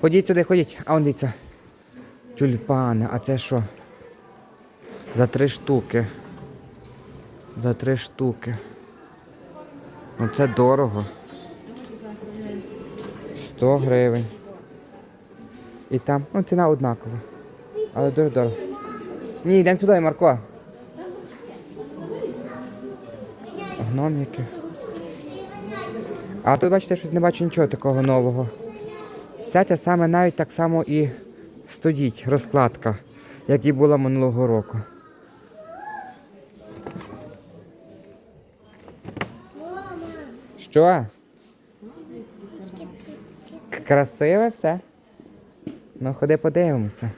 Ходіть сюди, ходіть. А он дивіться. Тюльпани, а це що? За три штуки. За три штуки. Ну це дорого. 100 гривень. І там, ну ціна однакова. Але дуже дорого. Ні, йдемо сюди, Марко. Гномики. А тут, бачите, щось не бачу нічого такого нового. Все те саме, навіть так само і стоїть розкладка, як і була минулого року. Що? Красиве все? Ну, ходи подивимося.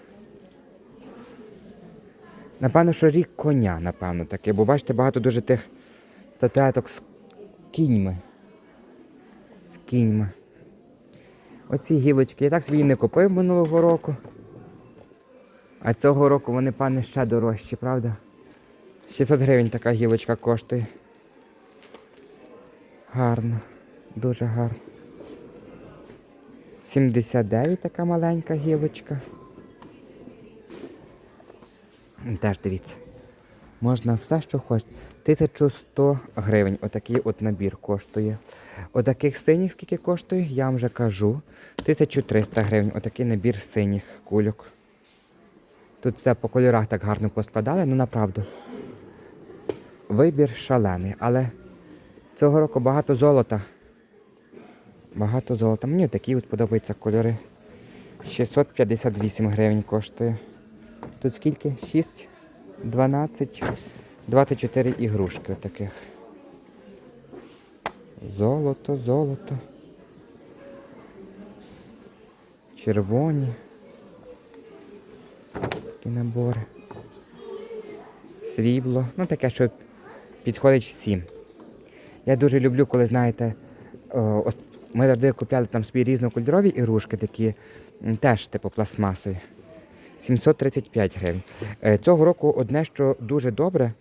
Напевно, що рік коня, напевно, таке, бо бачите, багато дуже тих статуеток з кіньми. З кіньми. Оці гілочки. Я так свої не купив минулого року. А цього року вони, пане, ще дорожчі, правда? 600 гривень така гілочка коштує. Гарно. Дуже гарно. 79 така маленька гілочка. Теж дивіться. Можна все, що хочете. 1100 гривень. Отакий от набір коштує. Отаких синіх скільки коштує, я вам вже кажу. 1300 гривень. Отакий набір синіх кульок. Тут все по кольорах так гарно поскладали, ну направду. Вибір шалений, але цього року багато золота. Багато золота. Мені такі от подобаються кольори. 658 гривень коштує. Тут скільки? 6, 12, 24 ігрушки таких. Золото, золото. Червоні. Такі набори. Срібло. Ну таке, що підходить всім. Я дуже люблю, коли, знаєте, ми завжди купляли там собі різнокольорові ігрушки, такі теж типу пластмасові. 735 гривень. Е, Цього року одне, що дуже добре,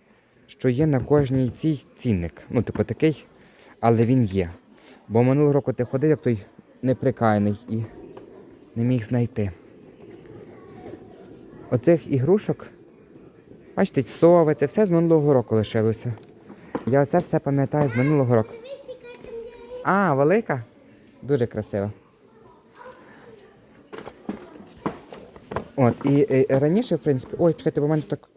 що є на кожній цій цінник. Ну, типу такий, але він є. Бо минулого року ти ходив, як той неприкаяний і не міг знайти. Оцих ігрушок, бачите, сови, це все з минулого року лишилося. Я оце все пам'ятаю з минулого року. А, велика? Дуже красива. От, і, і раніше, в принципі. Ой, чекайте, бо в мене так.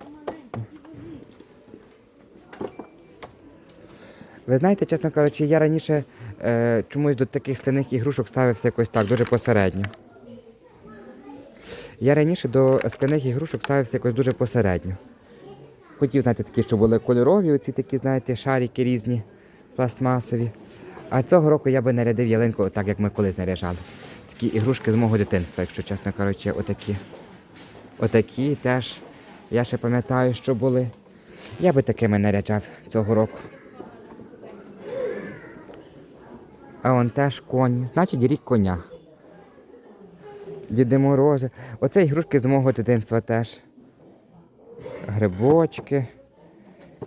Ви знаєте, чесно кажучи, я раніше е, чомусь до таких скляних ігрушок ставився якось так, дуже посередньо. Я раніше до скляних ігрушок ставився якось дуже посередньо. Хотів, знаєте, такі, що були кольорові, оці такі, знаєте, шарики різні, пластмасові. А цього року я би нарядив ялинку так, як ми колись наряжали. Такі ігрушки з мого дитинства, якщо чесно кажучи, отакі. Отакі теж. Я ще пам'ятаю, що були. Я би такими наряджав цього року. А он теж коні. Значить, рік коня. Діди Морози. Оце ігрушки з мого дитинства теж. Грибочки,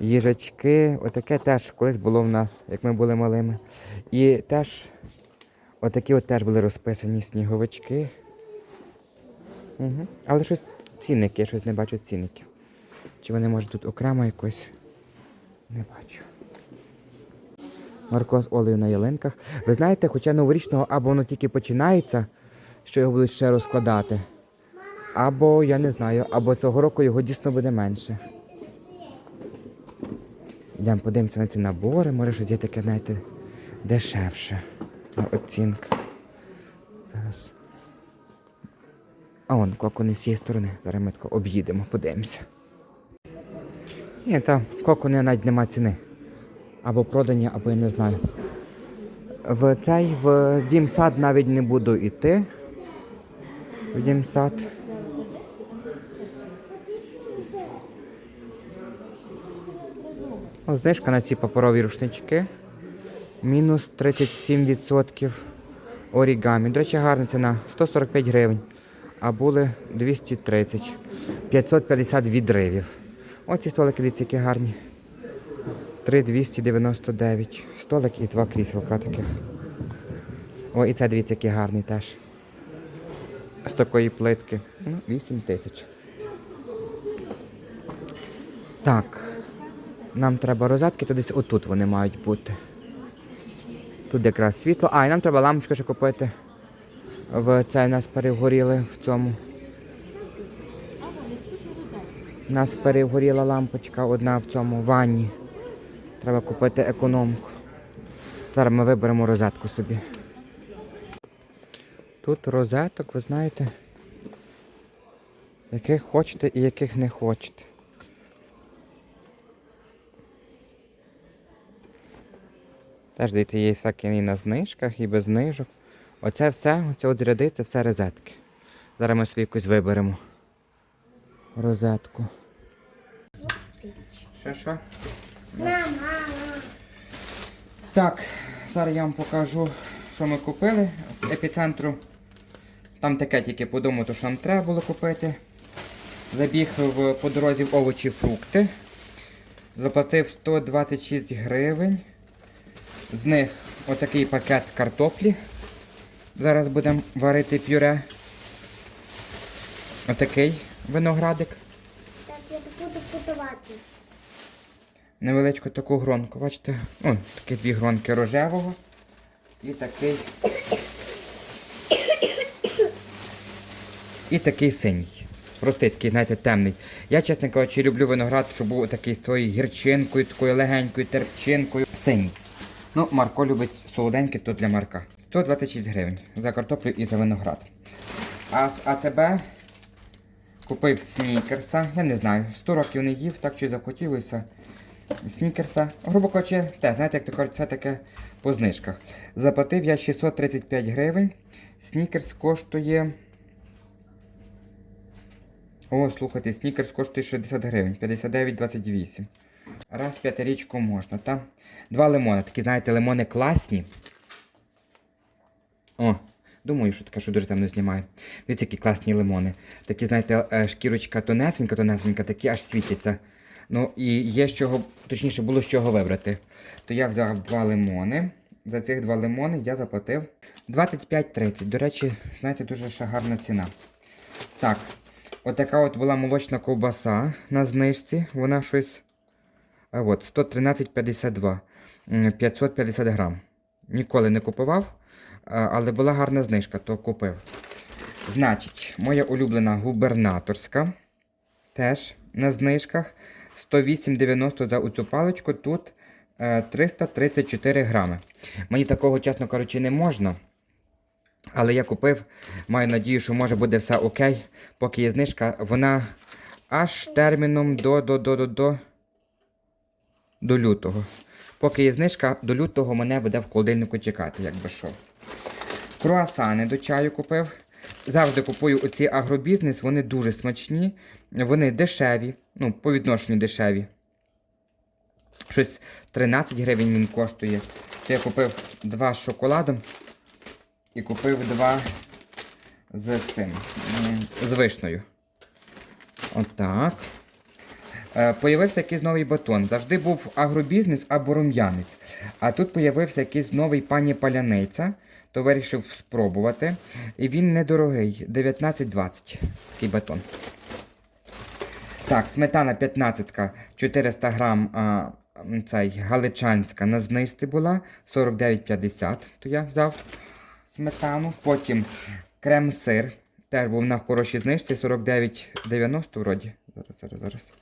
їжачки. Отаке теж колись було в нас, як ми були малими. І теж отакі от теж були розписані сніговички. Угу. Але щось цінники, я щось не бачу цінників. Чи вони може тут окремо якось? Не бачу. Марко з Олею на ялинках. Ви знаєте, хоча новорічного або воно тільки починається, що його будуть ще розкладати. Або, я не знаю, або цього року його дійсно буде менше. Йдемо подивимося на ці набори, може щось є таке, знаєте, дешевше. На оцінках. Зараз. А он кокони з цієї сторони. Зараз ми тако об'їдемо, подивимося. Ні, там кокони навіть нема ціни. Або продані, або я не знаю. В цей в дім сад навіть не буду йти. В дім сад. О, знижка на ці паперові рушнички. Мінус 37% орігамі. До речі, гарна ціна. 145 гривень. А були 230. 550 відривів. Оці столики, дивіться, які гарні. 3,299. Столик і два кріселка таких. О, і це дивіться, який гарний теж. з такої плитки. Ну, 8 тисяч. Так. Нам треба розетки, то десь отут вони мають бути. Тут якраз світло. А, і нам треба лампочку ще купити. В це нас перегоріли в цьому. Нас перегоріла лампочка одна в цьому ванні. Треба купити економку. Зараз ми виберемо розетку собі. Тут розеток, ви знаєте, яких хочете і яких не хочете. Теж дивіться, є всякі на знижках, і без знижок. Оце все, оце от ряди, це все розетки. Зараз ми собі якусь виберемо. Розетку. Що що? Так, зараз я вам покажу, що ми купили з епіцентру. Там таке тільки подумати, що нам треба було купити. Забіг в, по дорозі в овочі фрукти. Заплатив 126 гривень. З них отакий пакет картоплі. Зараз будемо варити пюре. Отакий виноградик. Так, я буду подавати. Невеличку таку гронку. Бачите? О, такі дві гронки рожевого. І такий. І такий синій. Простий такий, знаєте, темний. Я, чесно кажучи, люблю виноград, щоб був такий з тою гірчинкою, такою легенькою терпчинкою. Синій. Ну, Марко любить солоденький, то для Марка. 126 гривень за картоплю і за виноград. А з АТБ купив снікерса. Я не знаю, 100 років не їв, так що захотілося. Снікерса. Грубо кажучи, те, знаєте, як то кажуть, це таке по знижках. Заплатив я 635 гривень. Снікерс коштує. О, слухайте, снікерс коштує 60 гривень, 59,28. Раз п'ятирічку можна, та? Два лимони. Такі, знаєте, лимони класні. О, думаю, що таке, що дуже темно знімаю. Дивіться, які класні лимони. Такі, знаєте, е, шкірочка тонесенька, тонесенька, такі аж світяться. Ну і є з чого, точніше, було з чого вибрати. То я взяв два лимони. За цих два лимони я заплатив 25,30. До речі, знаєте, дуже гарна ціна. Так, отака от була молочна ковбаса на знижці. Вона щось. А от, 113,52. 550 грам. Ніколи не купував, але була гарна знижка, то купив. Значить, моя улюблена губернаторська. Теж на знижках. 108,90 за оцю паличку. Тут е, 334 грами. Мені такого, чесно кажучи, не можна. Але я купив, маю надію, що може буде все окей, поки є знижка. Вона аж терміном до, до, до, до, до, до лютого. Поки є знижка, до лютого мене буде в холодильнику чекати, якби що. Круасани до чаю купив. Завжди купую оці агробізнес, вони дуже смачні, вони дешеві, ну, по відношенню дешеві. Щось 13 гривень він коштує. То я купив два з шоколадом і купив два з цим, з вишнею. Отак. Е, Появився якийсь новий батон. Завжди був агробізнес або рум'янець. А тут появився якийсь новий пані паляниця, то вирішив спробувати. І він недорогий. 19,20 такий батон. Так, сметана 15 400 грам а, цей, галичанська на знижці була 49,50. То я взяв сметану. Потім крем-сир. Теж був на хорошій знижці 49,90 вроді. Зараз, зараз, зараз.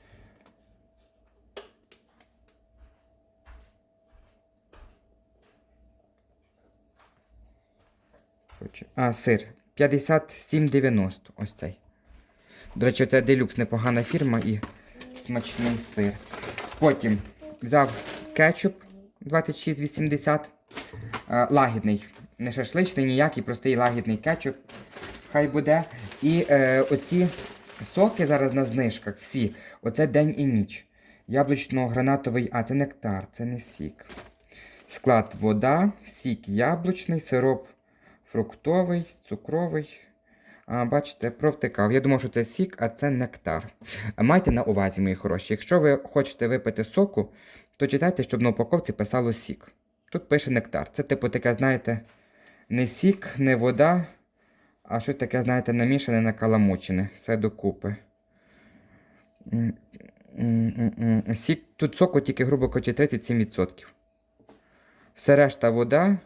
Коротше, А, сир. 57,90. Ось цей. До речі, це делюкс непогана фірма і смачний сир. Потім взяв кетчуп 26,80. Е, лагідний. Не шашличний, ніякий, простий лагідний кетчуп. Хай буде. І е, оці соки зараз на знижках. Всі. Оце день і ніч. Яблучно-гранатовий, а це нектар, це не сік. Склад вода, сік яблучний, сироп фруктовий, цукровий. А, бачите, провтикав. Я думав, що це сік, а це нектар. Майте на увазі, мої хороші, якщо ви хочете випити соку, то читайте, щоб на упаковці писало сік. Тут пише нектар. Це, типу, таке, знаєте, не сік, не вода, а щось таке, знаєте, намішане накаламучене. Все докупи. Сік, тут соку тільки, грубо кажучи, 37%. Все решта вода,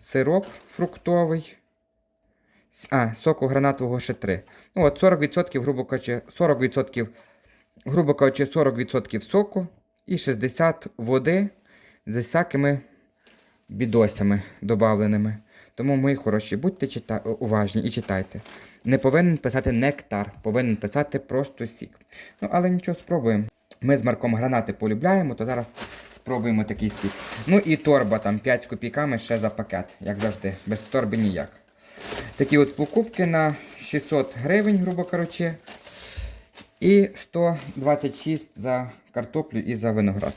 сироп фруктовий. А, соку гранатового ще 3. Ну от 40%, грубо кажучи, 40%, грубо кажучи, 40% соку і 60 води з всякими бідосями добавленими. Тому, мої хороші, будьте чита... уважні і читайте. Не повинен писати нектар, повинен писати просто сік. Ну, але нічого, спробуємо. Ми з Марком гранати полюбляємо, то зараз спробуємо такий сік. Ну і торба там 5 з копійками ще за пакет, як завжди. Без торби ніяк. Такі от покупки на 600 гривень, грубо кажучи. І 126 за картоплю і за виноград.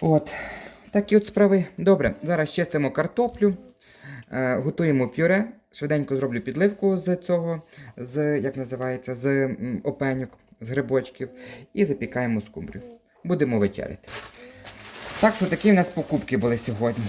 От. Такі от справи. Добре, зараз чистимо картоплю, е, готуємо пюре. Швиденько зроблю підливку з цього, з, як називається, з опеньок, з грибочків. І запікаємо скумбрію. Будемо вечеряти. Так що такі в нас покупки були сьогодні.